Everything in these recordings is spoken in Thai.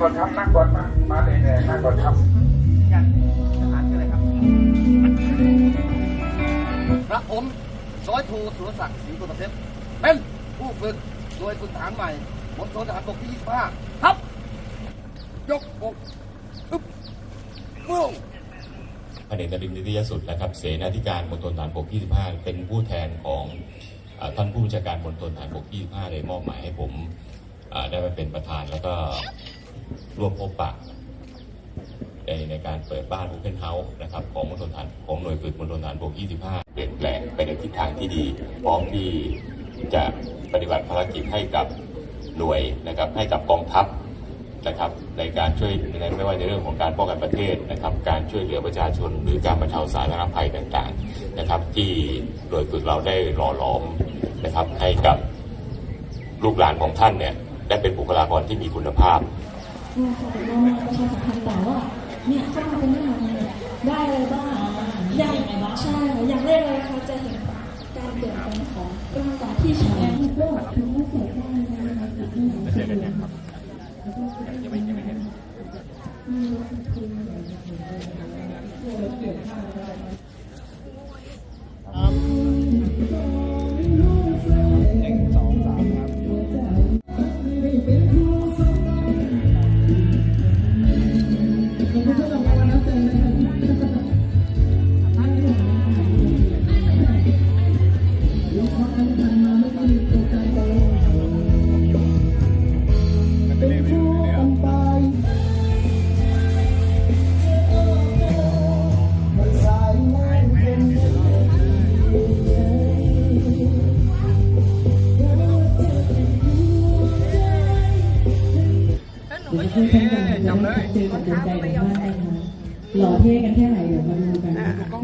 ก่อนครับนั่งก่อนมามาแน่ๆนั่งก่อนครับอยากทหารชื่ออะไรครับพระผมร้อยโทสุรศักดิ์ศรีกุลเพชรเป็นผู้ฝึกโดยคุณทารใหม่มณฑลทหารบกที่ 25 ครับ ยกอกอึ๊บมุ่งพันเอกนรินนิตยสุดนะครับ เสนาธิการมณฑลฐานบกที่15เป็นผู้แทนของอท่านผู้บัญชาการมณฑลฐานบกที่15เลยมอบหมายให้ผม ได้มาเป็นประธานแล้วก็ร่วมพบปะในในการเปิดบ้านโอเพนเฮาส์นะครับของมณฑลฐานของหน่วยฝึกมณฑลฐานบก 25 เปลี่ยนแปลงไปในทิศทางที่ดีพร้อมที่จะปฏิบัติภารกิจให้กับหน่วยนะครับให้กับกองทัพนะครับในการช่วยในไม่ว่าในเรื่องของการป้องกันประเทศนะครับ การช่วยเหลือประชาชน หรือการบรรเทาสาธารณภัยต่างๆนะครับ ที่โดยฝึกเราได้หล่อหลอมนะครับให้กับลูกหลานของท่านเนี่ย ได้เป็นบุคลากรที่มีคุณภาพเนี่ยค่ะเดี๋ยวเราประชาสัมพันธ์ต่อว่าเนี่ยเข้ามาเป็นทหารเนี่ยได้อะไรบ้างอย่างใช่ค่ะอย่างแรกเลยนะคะจะเห็นการเปลี่ยนแปลงของร่างกายที่แข็งแรงถึงว่เสร็จได้นะคะไม่ใช่กันนะครับเดี๋ยวจะเพื่อนกันจำเลยเจอกับดวงใจกันบ้ หล่อเท่กันแค่ไหนเดี๋ยวมาดูกัน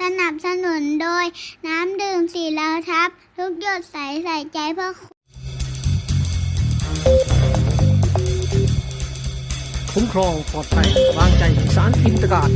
สนับสนุนโดยน้ำดื่มสีเหลาทับ ทุกหยดใสใส่ใจเพื่อคุ้มครองปลอดภัยวางใจสารพินตกาศ